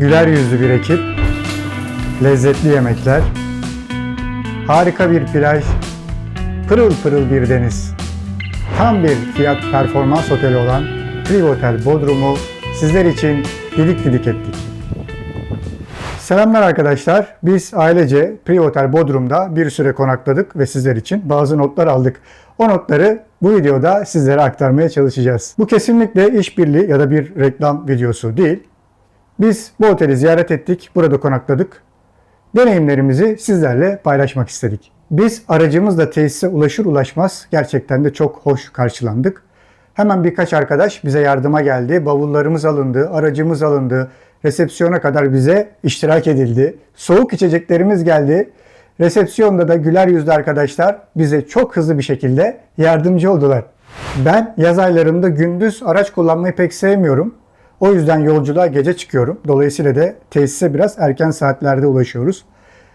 güler yüzlü bir ekip, lezzetli yemekler, harika bir plaj, pırıl pırıl bir deniz. Tam bir fiyat performans oteli olan Priv Otel Bodrum'u sizler için didik didik ettik. Selamlar arkadaşlar. Biz ailece Priv Otel Bodrum'da bir süre konakladık ve sizler için bazı notlar aldık. O notları bu videoda sizlere aktarmaya çalışacağız. Bu kesinlikle işbirliği ya da bir reklam videosu değil. Biz bu oteli ziyaret ettik, burada konakladık. Deneyimlerimizi sizlerle paylaşmak istedik. Biz aracımızla tesise ulaşır ulaşmaz gerçekten de çok hoş karşılandık. Hemen birkaç arkadaş bize yardıma geldi. Bavullarımız alındı, aracımız alındı. Resepsiyona kadar bize iştirak edildi. Soğuk içeceklerimiz geldi. Resepsiyonda da güler yüzlü arkadaşlar bize çok hızlı bir şekilde yardımcı oldular. Ben yaz aylarında gündüz araç kullanmayı pek sevmiyorum. O yüzden yolculuğa gece çıkıyorum. Dolayısıyla da tesise biraz erken saatlerde ulaşıyoruz.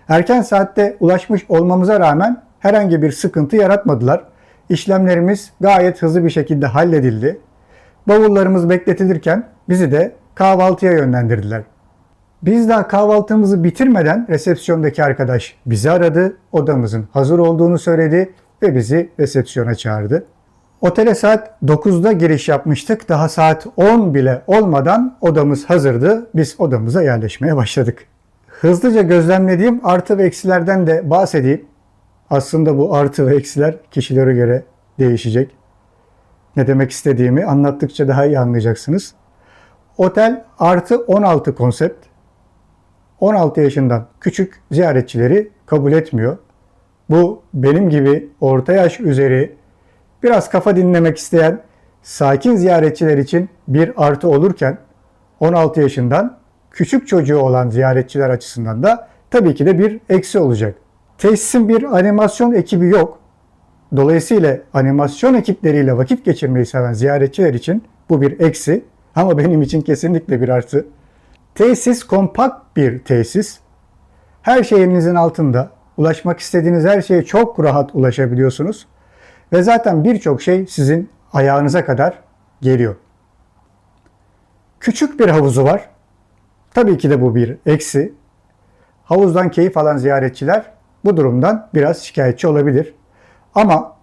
Erken saatte ulaşmış olmamıza rağmen herhangi bir sıkıntı yaratmadılar. İşlemlerimiz gayet hızlı bir şekilde halledildi. Bavullarımız bekletilirken bizi de kahvaltıya yönlendirdiler. Biz daha kahvaltımızı bitirmeden resepsiyondaki arkadaş bizi aradı, odamızın hazır olduğunu söyledi ve bizi resepsiyona çağırdı. Otele saat 9'da giriş yapmıştık. Daha saat 10 bile olmadan odamız hazırdı. Biz odamıza yerleşmeye başladık. Hızlıca gözlemlediğim artı ve eksilerden de bahsedeyim. Aslında bu artı ve eksiler kişilere göre değişecek. Ne demek istediğimi anlattıkça daha iyi anlayacaksınız. Otel artı 16 konsept. 16 yaşından küçük ziyaretçileri kabul etmiyor. Bu benim gibi orta yaş üzeri biraz kafa dinlemek isteyen sakin ziyaretçiler için bir artı olurken 16 yaşından küçük çocuğu olan ziyaretçiler açısından da tabii ki de bir eksi olacak. Tesisin bir animasyon ekibi yok. Dolayısıyla animasyon ekipleriyle vakit geçirmeyi seven ziyaretçiler için bu bir eksi ama benim için kesinlikle bir artı. Tesis kompakt bir tesis. Her şeyinizin altında. Ulaşmak istediğiniz her şeye çok rahat ulaşabiliyorsunuz. Ve zaten birçok şey sizin ayağınıza kadar geliyor. Küçük bir havuzu var. Tabii ki de bu bir eksi. Havuzdan keyif alan ziyaretçiler bu durumdan biraz şikayetçi olabilir. Ama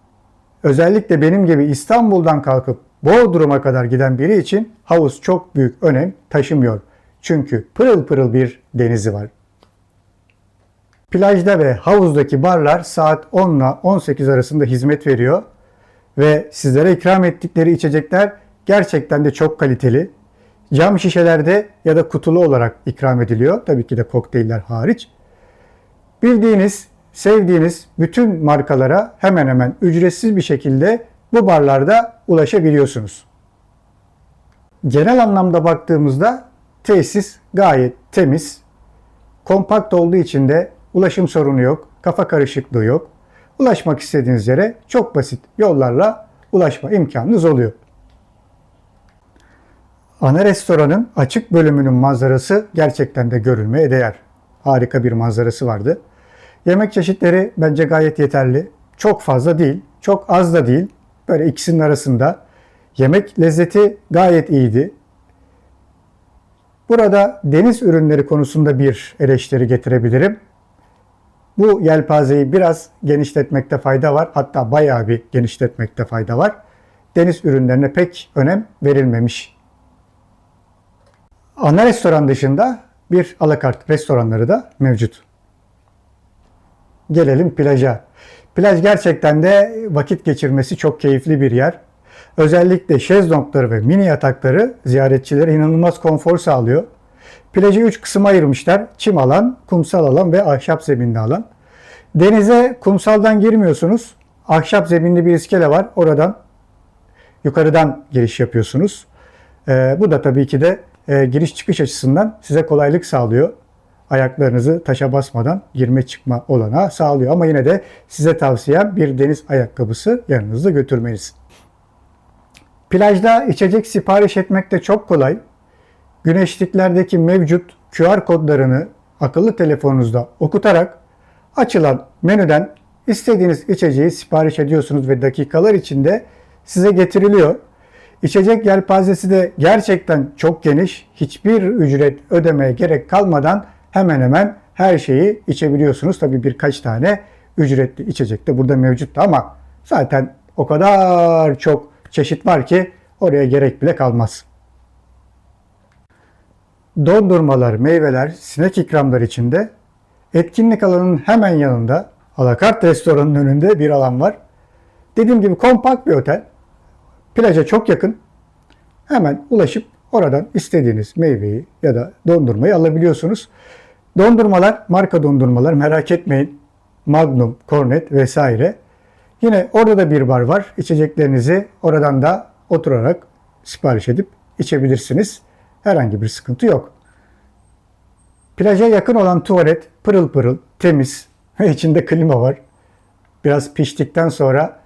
özellikle benim gibi İstanbul'dan kalkıp Bodrum'a kadar giden biri için havuz çok büyük önem taşımıyor. Çünkü pırıl pırıl bir denizi var. Plajda ve havuzdaki barlar saat 10 ile 18 arasında hizmet veriyor ve sizlere ikram ettikleri içecekler gerçekten de çok kaliteli. Cam şişelerde ya da kutulu olarak ikram ediliyor. Tabii ki de kokteyller hariç. Bildiğiniz, sevdiğiniz bütün markalara hemen hemen ücretsiz bir şekilde bu barlarda ulaşabiliyorsunuz. Genel anlamda baktığımızda tesis gayet temiz. Kompakt olduğu için de ulaşım sorunu yok, kafa karışıklığı yok. Ulaşmak istediğiniz yere çok basit yollarla ulaşma imkanınız oluyor. Ana restoranın açık bölümünün manzarası gerçekten de görülmeye değer. Harika bir manzarası vardı. Yemek çeşitleri bence gayet yeterli. Çok fazla değil, çok az da değil. Böyle ikisinin arasında. Yemek lezzeti gayet iyiydi. Burada deniz ürünleri konusunda bir eleştiri getirebilirim. Bu yelpazeyi biraz genişletmekte fayda var. Hatta bayağı bir genişletmekte fayda var. Deniz ürünlerine pek önem verilmemiş. Ana restoran dışında bir alakart restoranları da mevcut. Gelelim plaja. Plaj gerçekten de vakit geçirmesi çok keyifli bir yer. Özellikle şezlongları ve mini yatakları ziyaretçilere inanılmaz konfor sağlıyor. Plajı 3 kısma ayırmışlar. Çim alan, kumsal alan ve ahşap zeminli alan. Denize kumsaldan girmiyorsunuz. Ahşap zeminli bir iskele var. Oradan yukarıdan giriş yapıyorsunuz. Ee, bu da tabii ki de e, giriş çıkış açısından size kolaylık sağlıyor. Ayaklarınızı taşa basmadan girme çıkma olanağı sağlıyor. Ama yine de size tavsiyem bir deniz ayakkabısı yanınızda götürmeniz. Plajda içecek sipariş etmek de çok kolay. Güneşliklerdeki mevcut QR kodlarını akıllı telefonunuzda okutarak açılan menüden istediğiniz içeceği sipariş ediyorsunuz ve dakikalar içinde size getiriliyor. İçecek yelpazesi de gerçekten çok geniş. Hiçbir ücret ödemeye gerek kalmadan hemen hemen her şeyi içebiliyorsunuz. Tabii birkaç tane ücretli içecek de burada mevcuttu ama zaten o kadar çok çeşit var ki oraya gerek bile kalmaz. Dondurmalar, meyveler, sinek ikramlar içinde etkinlik alanının hemen yanında alakart restoranın önünde bir alan var. Dediğim gibi kompakt bir otel. Plaja çok yakın. Hemen ulaşıp oradan istediğiniz meyveyi ya da dondurmayı alabiliyorsunuz. Dondurmalar, marka dondurmalar merak etmeyin. Magnum, Cornet vesaire. Yine orada da bir bar var. İçeceklerinizi oradan da oturarak sipariş edip içebilirsiniz. Herhangi bir sıkıntı yok. Plaja yakın olan tuvalet pırıl pırıl, temiz ve içinde klima var. Biraz piştikten sonra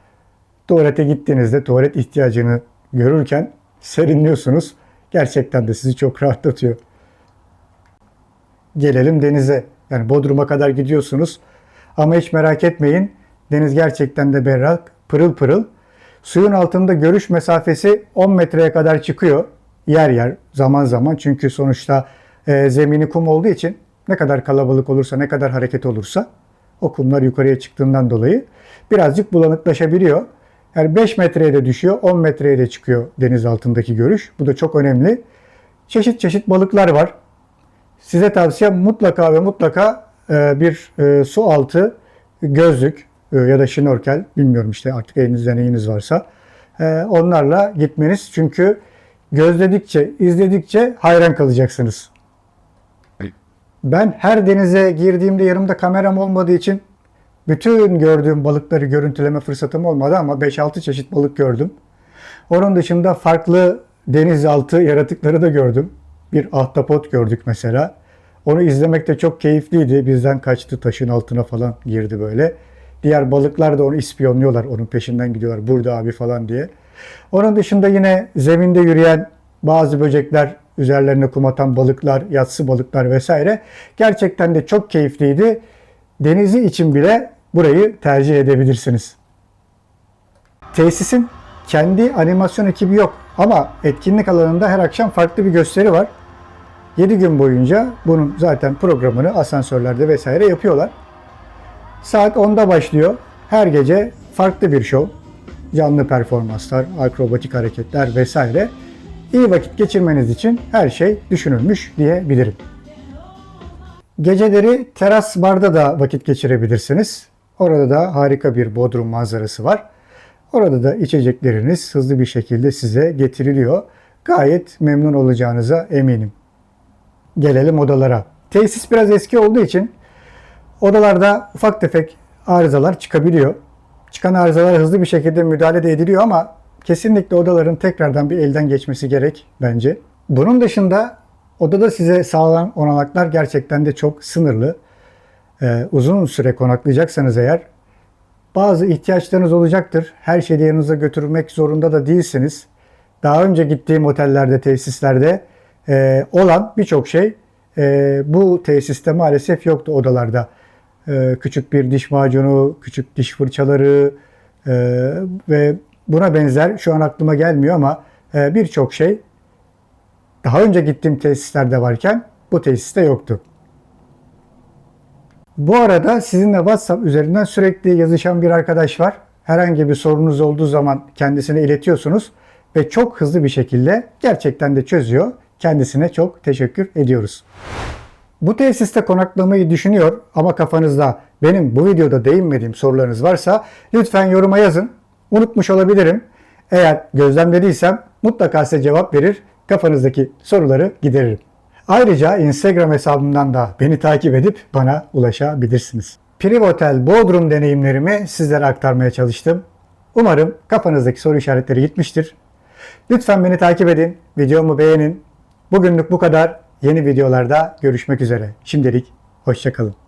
tuvalete gittiğinizde tuvalet ihtiyacını görürken serinliyorsunuz. Gerçekten de sizi çok rahatlatıyor. Gelelim denize. Yani Bodrum'a kadar gidiyorsunuz. Ama hiç merak etmeyin. Deniz gerçekten de berrak, pırıl pırıl. Suyun altında görüş mesafesi 10 metreye kadar çıkıyor. Yer yer, zaman zaman. Çünkü sonuçta e, zemini kum olduğu için ne kadar kalabalık olursa, ne kadar hareket olursa o kumlar yukarıya çıktığından dolayı birazcık bulanıklaşabiliyor. Yani 5 metreye de düşüyor, 10 metreye de çıkıyor deniz altındaki görüş. Bu da çok önemli. Çeşit çeşit balıklar var. Size tavsiyem mutlaka ve mutlaka e, bir e, su altı gözlük e, ya da şnorkel bilmiyorum işte artık elinizde neyiniz varsa onlarla gitmeniz. Çünkü gözledikçe, izledikçe hayran kalacaksınız. Ben her denize girdiğimde yanımda kameram olmadığı için bütün gördüğüm balıkları görüntüleme fırsatım olmadı ama 5-6 çeşit balık gördüm. Onun dışında farklı denizaltı yaratıkları da gördüm. Bir ahtapot gördük mesela. Onu izlemek de çok keyifliydi. Bizden kaçtı taşın altına falan girdi böyle. Diğer balıklar da onu ispiyonluyorlar. Onun peşinden gidiyorlar. Burada abi falan diye. Onun dışında yine zeminde yürüyen bazı böcekler, üzerlerine kum atan balıklar, yatsı balıklar vesaire. Gerçekten de çok keyifliydi. Denizi için bile burayı tercih edebilirsiniz. Tesisin kendi animasyon ekibi yok ama etkinlik alanında her akşam farklı bir gösteri var. 7 gün boyunca bunun zaten programını asansörlerde vesaire yapıyorlar. Saat 10'da başlıyor. Her gece farklı bir show. Canlı performanslar, akrobatik hareketler vesaire. İyi vakit geçirmeniz için her şey düşünülmüş diyebilirim. Geceleri teras barda da vakit geçirebilirsiniz. Orada da harika bir bodrum manzarası var. Orada da içecekleriniz hızlı bir şekilde size getiriliyor. Gayet memnun olacağınıza eminim. Gelelim odalara. Tesis biraz eski olduğu için odalarda ufak tefek arızalar çıkabiliyor. Çıkan arızalar hızlı bir şekilde müdahale de ediliyor ama kesinlikle odaların tekrardan bir elden geçmesi gerek bence. Bunun dışında odada size sağlanan olanaklar gerçekten de çok sınırlı. Ee, uzun süre konaklayacaksanız eğer bazı ihtiyaçlarınız olacaktır. Her şeyi yanınıza götürmek zorunda da değilsiniz. Daha önce gittiğim otellerde, tesislerde e, olan birçok şey e, bu tesiste maalesef yoktu odalarda. E, küçük bir diş macunu, küçük diş fırçaları e, ve buna benzer şu an aklıma gelmiyor ama e, birçok şey daha önce gittiğim tesislerde varken bu tesiste yoktu. Bu arada sizinle WhatsApp üzerinden sürekli yazışan bir arkadaş var. Herhangi bir sorunuz olduğu zaman kendisine iletiyorsunuz ve çok hızlı bir şekilde gerçekten de çözüyor. Kendisine çok teşekkür ediyoruz. Bu tesiste konaklamayı düşünüyor ama kafanızda benim bu videoda değinmediğim sorularınız varsa lütfen yoruma yazın. Unutmuş olabilirim. Eğer gözlemlediysem mutlaka size cevap verir, kafanızdaki soruları gideririm. Ayrıca Instagram hesabımdan da beni takip edip bana ulaşabilirsiniz. Privotel Bodrum deneyimlerimi sizlere aktarmaya çalıştım. Umarım kafanızdaki soru işaretleri gitmiştir. Lütfen beni takip edin, videomu beğenin. Bugünlük bu kadar. Yeni videolarda görüşmek üzere. Şimdilik hoşçakalın.